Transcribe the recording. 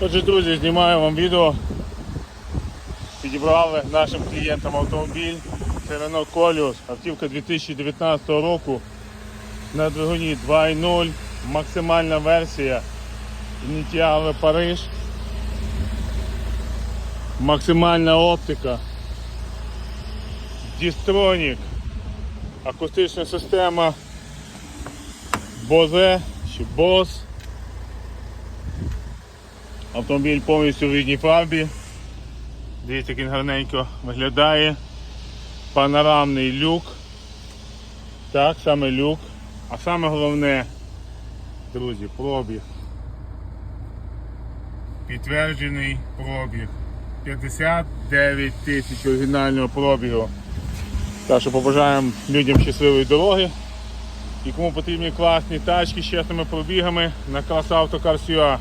Отже, друзі, знімаю вам відео. Підібрали нашим клієнтам автомобіль. Це Renault Коліус, автівка 2019 року на двигуні 2.0, максимальна версія Ініціали Париж. Максимальна оптика. Дістронік. Акустична система Bose чи Bose. Автомобіль повністю в рідній фарбі. Дивіться, як він гарненько виглядає. Панорамний люк. Так, саме люк. А саме головне, друзі, пробіг. Підтверджений пробіг. 59 тисяч оригінального пробігу. Так що побажаємо людям щасливої дороги. І кому потрібні класні тачки з чесними пробігами на Клас Автокарсюа.